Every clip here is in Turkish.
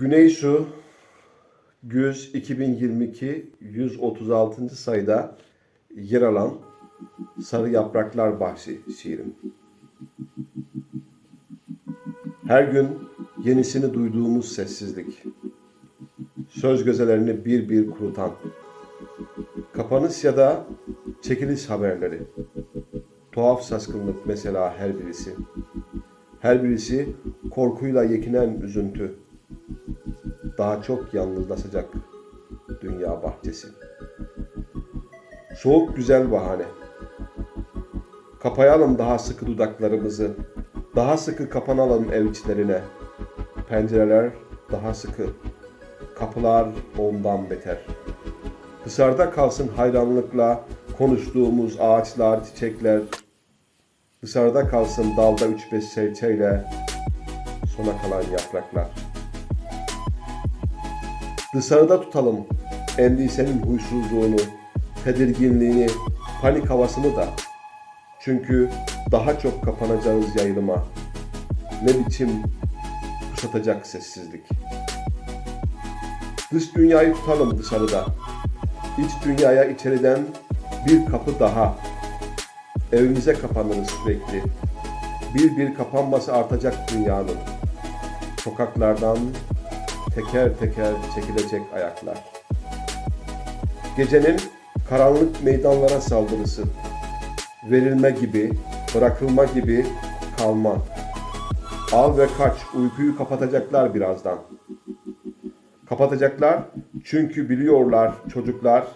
Güneysu Güz 2022 136. sayıda yer alan Sarı Yapraklar Bahsi şiirim. Her gün yenisini duyduğumuz sessizlik. Söz gözelerini bir bir kurutan. Kapanış ya da çekiliş haberleri. Tuhaf saskınlık mesela her birisi. Her birisi korkuyla yekinen üzüntü. Daha çok yalnızlaşacak dünya bahçesi. Soğuk güzel bahane. Kapayalım daha sıkı dudaklarımızı. Daha sıkı kapanalım ev içlerine. Pencereler daha sıkı. Kapılar ondan beter. Dışarıda kalsın hayranlıkla konuştuğumuz ağaçlar, çiçekler. Dışarıda kalsın dalda üç beş serçeyle sona kalan yapraklar. Dışarıda tutalım endişenin huysuzluğunu, tedirginliğini, panik havasını da. Çünkü daha çok kapanacağız yayılıma. Ne biçim kuşatacak sessizlik. Dış dünyayı tutalım dışarıda. İç dünyaya içeriden bir kapı daha. Evimize kapanırız sürekli. Bir bir kapanması artacak dünyanın. Sokaklardan teker teker çekilecek ayaklar. Gecenin karanlık meydanlara saldırısı. Verilme gibi, bırakılma gibi kalma. Al ve kaç, uykuyu kapatacaklar birazdan. Kapatacaklar çünkü biliyorlar çocuklar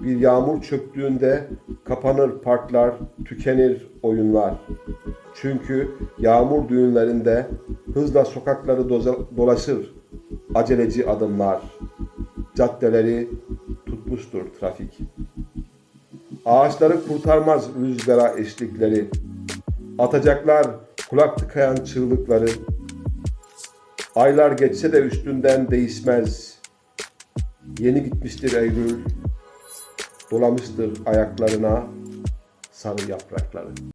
bir yağmur çöktüğünde kapanır parklar, tükenir oyunlar. Çünkü yağmur düğünlerinde hızla sokakları dolaşır aceleci adımlar. Caddeleri tutmuştur trafik. Ağaçları kurtarmaz rüzgara eşlikleri. Atacaklar kulak tıkayan çığlıkları. Aylar geçse de üstünden değişmez. Yeni gitmiştir Eylül. Dolamıştır ayaklarına sarı yaprakları.